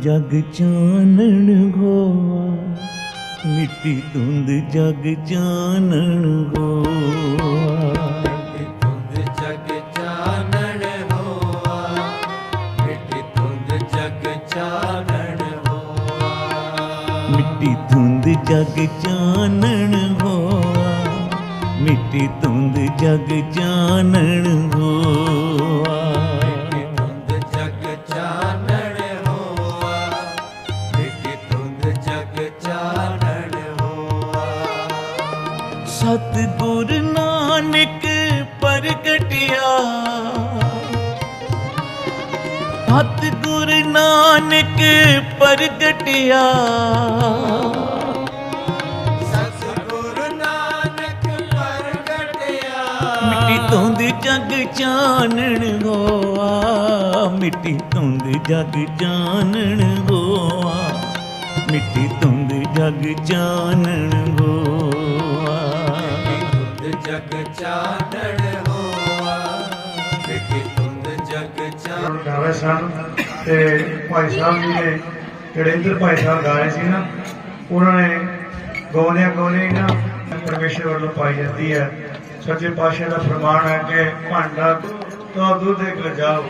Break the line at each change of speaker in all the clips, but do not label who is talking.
ਜਗ ਚਾਨਣ ਹੋਆ ਮਿੱਟੀ ਧੁੰਦ ਜਗ ਚਾਨਣ ਹੋਆ
ਮਿੱਟੀ ਧੁੰਦ ਜਗ ਚਾਨਣ ਹੋਆ
ਮਿੱਟੀ ਧੁੰਦ ਜਗ ਚਾਨਣ ਹੋਆ ਮਿੱਟੀ ਧੁੰਦ ਜਗ ਚਾਨਣ ਹੋਆ ਸਤਿਗੁਰ ਨਾਨਕ ਪ੍ਰਗਟਿਆ। ਸਤਿਗੁਰ ਨਾਨਕ ਪ੍ਰਗਟਿਆ।
ਸਤਿਗੁਰ ਨਾਨਕ ਪ੍ਰਗਟਿਆ।
ਮਿੱਟੀ ਧੁੰਦ ਜਗ ਚਾਨਣ ਹੋਆ ਮਿੱਟੀ ਧੁੰਦ ਜਗ ਚਾਨਣ ਹੋਆ ਮਿੱਟੀ ਧੁੰਦ ਜਗ ਚਾਨਣ ਹੋਆ
ਜਗ
ਸਨ ਤੇ ਭਾਈ ਸਾਹਿਬ ਜੀ ਨੇ, ਜਿਹੜੇ ਇੱਧਰ ਭਾਈ ਸਾਹਿਬ ਗਾ ਸੀ ਨਾ, ਉਹਨਾਂ ਨੇ ਗਾਉਂਦਿਆਂ ਗਾਉਂਦੇ ਨਾ ਪਰਮੇਸ਼ਰ ਵੱਲੋਂ ਪਾਈ ਜਾਂਦੀ ਹੈ। ਸੱਚੇ ਪਾਤਸ਼ਾਹ ਦਾ ਫਰਮਾਨ ਹੈ ਕਿ ਭਾਂਡਾ ਤੋਂ ਦੁੱਧ ਇੱਕ ਲਜਾਓ।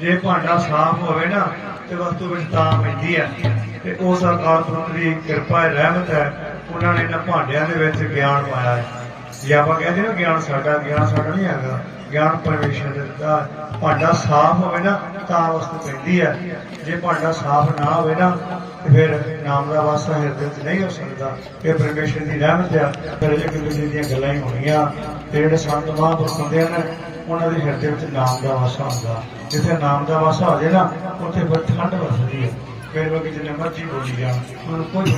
ਜੇ ਭਾਂਡਾ ਸਾਫ਼ ਹੋਵੇ ਨਾ, ਤੇ ਵਸਤੂ ਵਿੱਚ ਤਾਂ ਮਿਲਦੀ ਹੈ। ਤੇ ਉਹ ਸਰਕਾਰ ਪੁਰਖ ਦੀ ਕਿਰਪਾ ਹੈ ਰਹਿਮਤ ਹੈ। ਉਹਨਾਂ ਨੇ ਇਹਨਾਂ ਭਾਂਡਿਆਂ ਦੇ ਵਿੱਚ ਗਿਆਨ ਪਾਇਆ ਹੈ। ਜੇ ਆਪਾਂ ਕਹਿੰਦੇ ਨਾ ਗਿਆਨ ਸਾਡਾ ਗਿਆਨ ਸਾਡਾ ਨਹੀਂ ਹੈਗਾ, ਗਿਆਨ ਪਰਮੇਸ਼ਰ ਦਾ ਦਿੱਤਾ ਭਾਂਡਾ ਸਾਫ਼ ਹੋਵੇ ਨਾ, ਤਾਂ ਵਸਤੂ ਪੈਂਦੀ ਹੈ। ਜੇ ਭਾਂਡਾ ਸਾਫ਼ ਨਾ ਹੋਵੇ ਨਾ ਫਿਰ ਨਾਮ ਦਾ ਵਾਸਾ ਹਿਰਦੇ ਵਿੱਚ ਨਹੀਂ ਹੋ ਸਕਦਾ। ਇਹ ਪਰਮੇਸ਼ਰ ਦੀ ਰਹਿਮਤ ਹੈ ਫਿਰ ਇੱਕ ਦੂਜੇ ਦੀਆਂ ਗੱਲਾਂ ਹੀ ਹੋਣੀਆਂ। ਤੇ ਜਿਹੜੇ ਸੰਤ ਮਹਾਂਪੁਰਖ ਹੁੰਦੇ ਹਨ ਉਹਨਾਂ ਦੇ ਹਿਰਦੇ ਵਿੱਚ ਨਾਮ ਦਾ ਵਾਸਾ ਹੁੰਦਾ। ਜਿੱਥੇ ਨਾਮ ਦਾ ਵਾਸਾ ਹੋ ਜਾਏ ਨਾ, ਉੱਥੇ ਫਿਰ ਠੰਡ ਵਸਦੀ ਹੈ। ਫਿਰ ਲੋਕ ਜਿੰਨੇ ਮਰਜ਼ੀ ਬੋਲੀ ਜਾਣ। ਉਹਨੂੰ ਕੋਈ